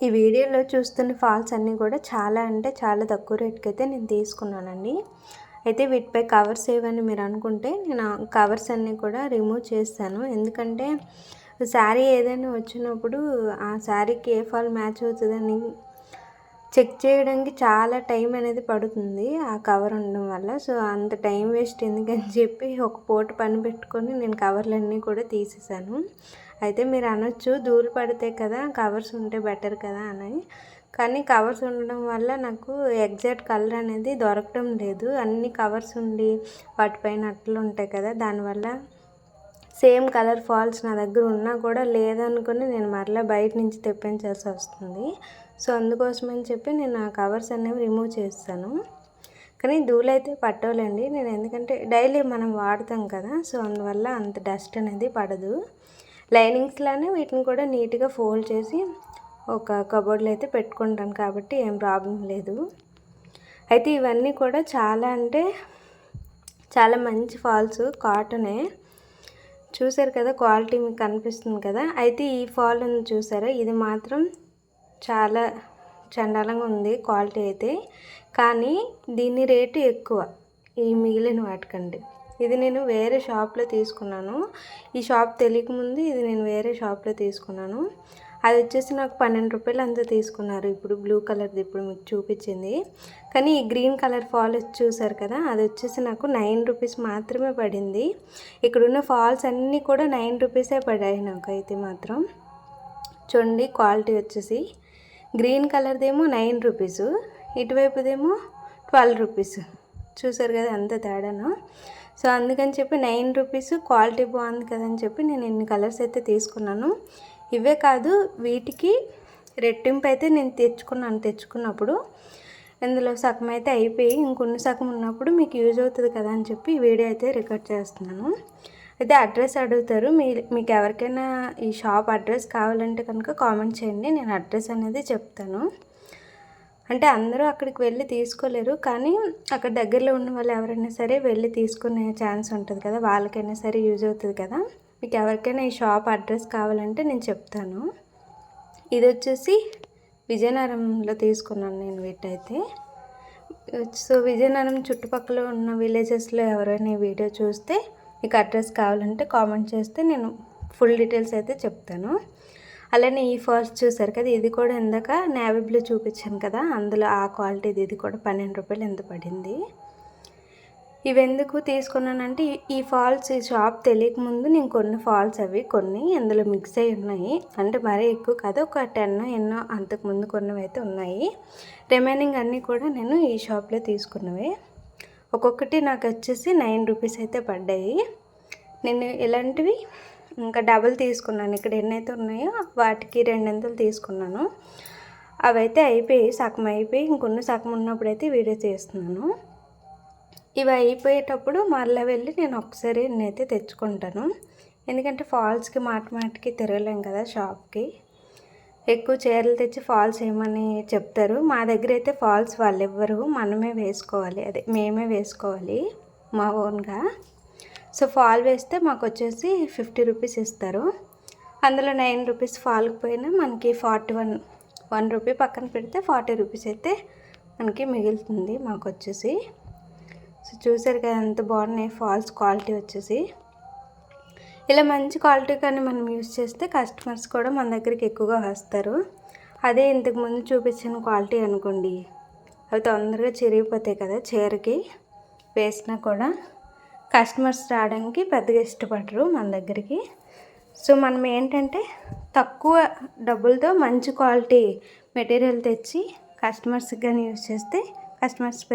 ఈ వీడియోలో చూస్తున్న ఫాల్స్ అన్నీ కూడా చాలా అంటే చాలా తక్కువ రేట్కి అయితే నేను తీసుకున్నానండి. అయితే వీటిపై కవర్స్ ఏవని మీరు అనుకుంటే నేను కవర్స్ అన్నీ కూడా రిమూవ్ చేస్తాను. ఎందుకంటే శారీ ఏదైనా వచ్చినప్పుడు ఆ శారీకి ఏ ఫాల్ మ్యాచ్ అవుతుందని చెక్ చేయడానికి చాలా టైం అనేది పడుతుంది ఆ కవర్ ఉండడం వల్ల. సో అంత టైం వేస్ట్ ఎందుకని చెప్పి ఒక పూట పని పెట్టుకొని నేను కవర్లన్నీ కూడా తీసేసాను. అయితే మీరు అనొచ్చు ధూళి పడితే కదా కవర్స్ ఉంటే బెటర్ కదా అని. కానీ కవర్స్ ఉండడం వల్ల నాకు ఎగ్జాక్ట్ కలర్ అనేది దొరకడం లేదు. అన్ని కవర్స్ ఉండి వాటిపైన అట్లు ఉంటాయి కదా దానివల్ల సేమ్ కలర్ ఫాల్స్ నా దగ్గర ఉన్నా కూడా లేదనుకుని నేను మరలా బయట నుంచి తెప్పించాల్సి వస్తుంది. సో అందుకోసమని చెప్పి నేను ఆ కవర్స్ అనేవి రిమూవ్ చేస్తాను. కానీ ధూళి అయితే నేను ఎందుకంటే డైలీ మనం వాడతాం కదా సో అందువల్ల అంత డస్ట్ అనేది పడదు. లైనింగ్స్లానే వీటిని కూడా నీట్గా ఫోల్డ్ చేసి ఒక కబోర్డ్లో అయితే పెట్టుకుంటాను కాబట్టి ఏం ప్రాబ్లం లేదు. అయితే ఇవన్నీ కూడా చాలా అంటే చాలా మంచి ఫాల్స్ కాటనే. చూసారు కదా క్వాలిటీ మీకు కనిపిస్తుంది కదా? అయితే ఈ ఫాల్ ఉంది చూసారా? ఇది మాత్రం చాలా చండాలంగా ఉంది క్వాలిటీ అయితే. కానీ దీని రేటు ఎక్కువ ఈ మిగిలిన వాటికంటే. ఇది నేను వేరే షాప్లో తీసుకున్నాను. ఈ షాప్ తెలియకముందు ఇది నేను వేరే షాప్లో తీసుకున్నాను. అది వచ్చేసి నాకు పన్నెండు రూపాయలు అంతా తీసుకున్నారు. ఇప్పుడు బ్లూ కలర్ది ఇప్పుడు మీకు చూపించింది. కానీ ఈ గ్రీన్ కలర్ ఫాల్ చూసారు కదా అది వచ్చేసి నాకు నైన్ రూపీస్ మాత్రమే పడింది. ఇక్కడున్న ఫాల్స్ అన్నీ కూడా నైన్ రూపీసే పడాయి నాకు అయితే మాత్రం. చూడండి క్వాలిటీ వచ్చేసి. గ్రీన్ కలర్దేమో నైన్ రూపీసు ఇటువైపుదేమో ట్వెల్వ్ రూపీస్. చూసారు కదా అంత తేడాను. సో అందుకని చెప్పి నైన్ రూపీస్ క్వాలిటీ బాగుంది కదని చెప్పి నేను ఇన్ని కలర్స్ అయితే తీసుకున్నాను. ఇవే కాదు వీటికి రెట్టింపు అయితే నేను తెచ్చుకున్నాను తెచ్చుకున్నప్పుడు. ఇందులో సగం అయితే అయిపోయి ఇంకొన్ని సగం ఉన్నప్పుడు మీకు యూజ్ అవుతుంది కదా అని చెప్పి వీడియో అయితే రికార్డ్ చేస్తున్నాను. అయితే అడ్రస్ అడుగుతారు. మీ మీకు ఎవరికైనా ఈ షాప్ అడ్రస్ కావాలంటే కనుక కామెంట్ చేయండి. నేను అడ్రస్ అనేది చెప్తాను. అంటే అందరూ అక్కడికి వెళ్ళి తీసుకోలేరు. కానీ అక్కడ దగ్గరలో ఉన్న వాళ్ళు ఎవరైనా సరే వెళ్ళి తీసుకునే ఛాన్స్ ఉంటుంది కదా. వాళ్ళకైనా సరే యూజ్ అవుతుంది కదా. మీకు ఎవరికైనా ఈ షాప్ అడ్రస్ కావాలంటే నేను చెప్తాను. ఇది వచ్చేసి విజయనగరంలో తీసుకున్నాను నేను వీటైతే. సో విజయనగరం చుట్టుపక్కల ఉన్న విలేజెస్లో ఎవరైనా వీడియో చూస్తే మీకు అడ్రస్ కావాలంటే కామెంట్ చేస్తే నేను ఫుల్ డీటెయిల్స్ అయితే చెప్తాను. అలానే ఈ ఫాల్స్ చూసారు కదా ఇది కూడా ఇందాక నేవీ బ్లూ చూపించాను కదా అందులో ఆ క్వాలిటీది ఇది కూడా పన్నెండు రూపాయలు ఎంత పడింది. ఇవి ఎందుకు తీసుకున్నానంటే ఈ ఫాల్స్ ఈ షాప్ తెలియకముందు నేను కొన్ని ఫాల్స్ అవి కొన్ని అందులో మిక్స్ అయి ఉన్నాయి. అంటే మరీ ఎక్కువ కాదు ఒక టెన్ ఎన్నో అంతకుముందు కొన్నవి అయితే ఉన్నాయి. రిమైనింగ్ అన్నీ కూడా నేను ఈ షాప్లో తీసుకున్నవి. ఒక్కొక్కటి నాకు వచ్చేసి నైన్ రూపీస్ అయితే పడ్డాయి. నేను ఇలాంటివి ఇంకా డబుల్ తీసుకున్నాను. ఇక్కడ ఎన్నైతే ఉన్నాయో వాటికి రెండింతలు తీసుకున్నాను. అవైతే అయిపోయి సగం అయిపోయి ఇంకొన్ని సగం ఉన్నప్పుడైతే వీడియో చేస్తున్నాను ఇవి అయిపోయేటప్పుడు మళ్ళీ వెళ్ళి నేను ఒకసారి నేనైతే తెచ్చుకుంటాను. ఎందుకంటే ఫాల్స్కి మాట మాటికి తిరగలేం కదా షాప్కి ఎక్కువ చీరలు తెచ్చి ఫాల్స్ ఏమని చెప్తారు? మా దగ్గర అయితే ఫాల్స్ వాళ్ళు ఇవ్వరు మనమే వేసుకోవాలి. అదే మేమే వేసుకోవాలి మా ఓన్గా. సో ఫాల్ వేస్తే మాకు వచ్చేసి ఫిఫ్టీ రూపీస్ ఇస్తారు. అందులో నైన్ రూపీస్ ఫాల్కి పోయినా మనకి ఫార్టీ వన్ వన్ రూపీ పక్కన పెడితే ఫార్టీ రూపీస్ అయితే మనకి మిగులుతుంది మాకు వచ్చేసి. సో చూసారు కదా ఎంత బాగున్నాయి ఫాల్స్ క్వాలిటీ వచ్చేసి. ఇలా మంచి క్వాలిటీ కానీ మనం యూస్ చేస్తే కస్టమర్స్ కూడా మన దగ్గరికి ఎక్కువగా వస్తారు. అదే ఇంతకుముందు చూపించిన క్వాలిటీ అనుకోండి. అవి తొందరగా చిరిగిపోతాయి కదా చీరకి. వేసినా కూడా కస్టమర్స్ రావడానికి పెద్దగా ఇష్టపడరు మన దగ్గరికి. సో మనం ఏంటంటే తక్కువ డబ్బులతో మంచి క్వాలిటీ మెటీరియల్ తెచ్చి కస్టమర్స్కి కానీ యూస్ చేస్తే కస్టమర్స్